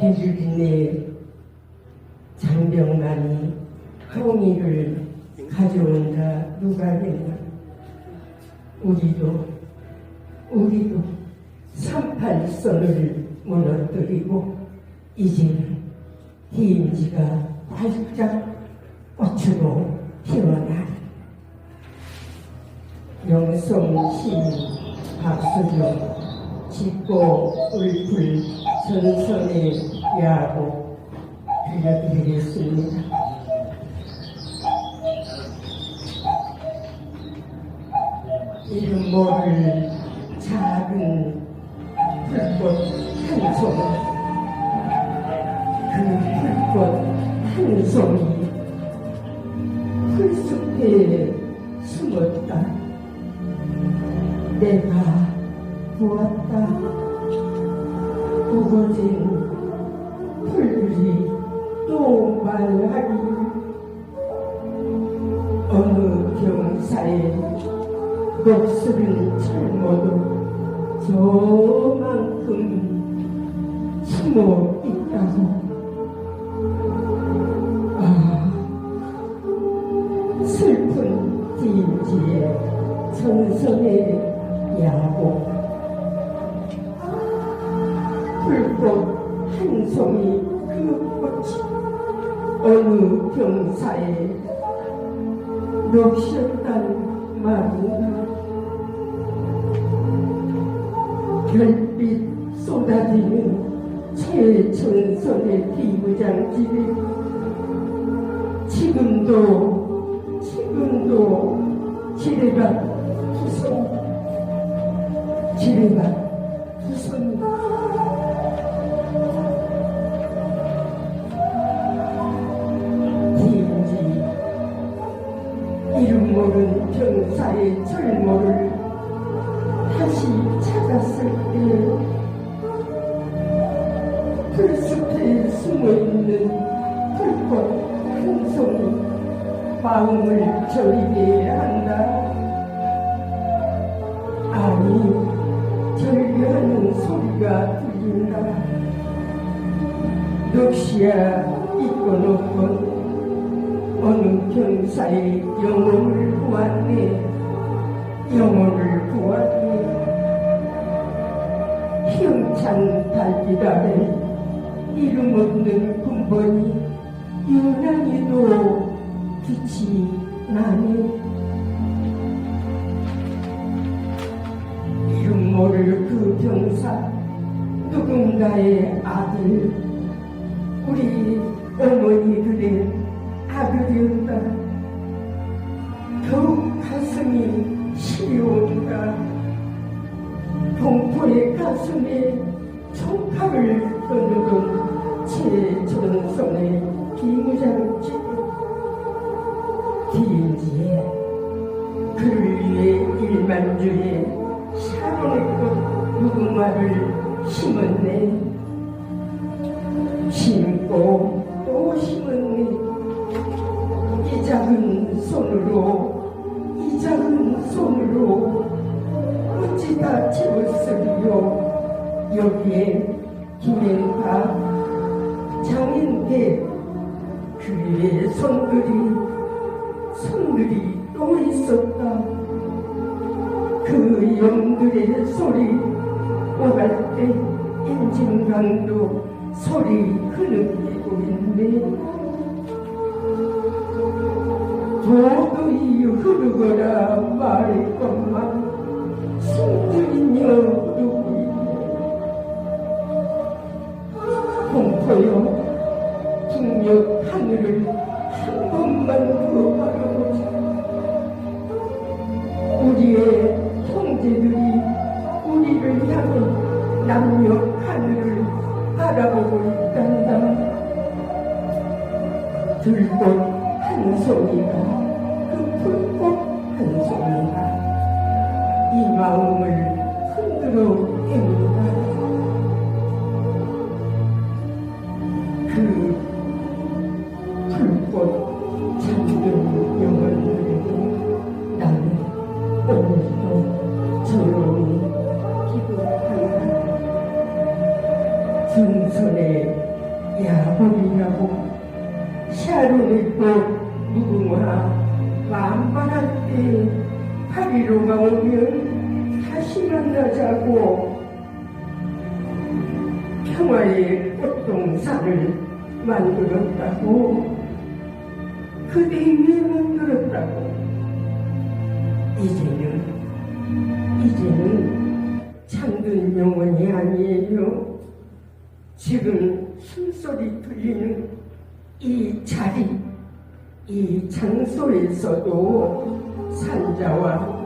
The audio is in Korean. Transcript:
해주기네 장병만이 통일을 가져온다. 누가 했나 우리도 우리도 38선을 무너뜨리고 이제는 희임지가 활짝 꽃으로 피어나리 영성 시민 박수종 짓고 울풀 전선의 야구 들려드리겠습니다. 이름 모를 작은 불꽃 한 송이 그 불꽃 한 송이 풀숲에 숨었다 내가 보았다 우거진 풀들이 또 말하기 어느 경사에 녹슬은 철모도 저만큼 숨어 있다고 아 슬픈 뒤지에 전선의 야고 불꽃 한 송이 그 꽃이 어느 경사에 녹셨단 말인가? 별빛 쏟아지는 최전선의 비무장집이 지금도 지금도 지뢰밭 후손 지뢰밭 절모를 다시 찾았을 때 풀숲에 숨어있는 불꽃 한 송이 마음을 저리게 한다. 아니 절규하는 소리가 들린다. 넋이야 있건 없건 어느 경사의 영혼을 보았네 영혼을 보았네 희영찬 달빛 아래 이름 없는 군번이 유난히도 빛이 나네. 이름 모를 그 병사 누군가의 아들. 우리 어머니들의 아들이었다. 더욱 가슴이 시려온다 동포의 가슴에 총칼을 거느던 최전선의 비무장지 뒤인지에 그를 위해 일만주의 사랑의 꽃 무궁화를 심었네. 심고 또 심었네. 이 작은 손으로 채웠으리요. 여기에 김행파 장인대 그 위에 손들이 손들이 또 있었다. 그 영들의 소리 오갈 때 인진강도 소리 흐느끼고 있네. 도도히 흐르거라 말할 것만 공포여 북녘 하늘을 한 번만 더 바라보자 우리의 형제들이 우리를 향해 남녘 하늘을 바라보고 있단다 들꽃 한 송이가 그 불꽃 한 송이가 이 마음을 흔들어 댑니다 그 불꽃 잠든 영혼들에게 나는 오늘도 조용히 기도한다. 증선의 야곱이라고 샤론의 꽃 무궁화 만발할 때 파리로가 오면 다시 만나자고 평화의 꽃동산을 만들었다고 그대 위에 만들었다고. 이제는 이제는 참된 영혼이 아니에요. 지금 숨소리 들리는 이 자리 이 장소에서도 산자와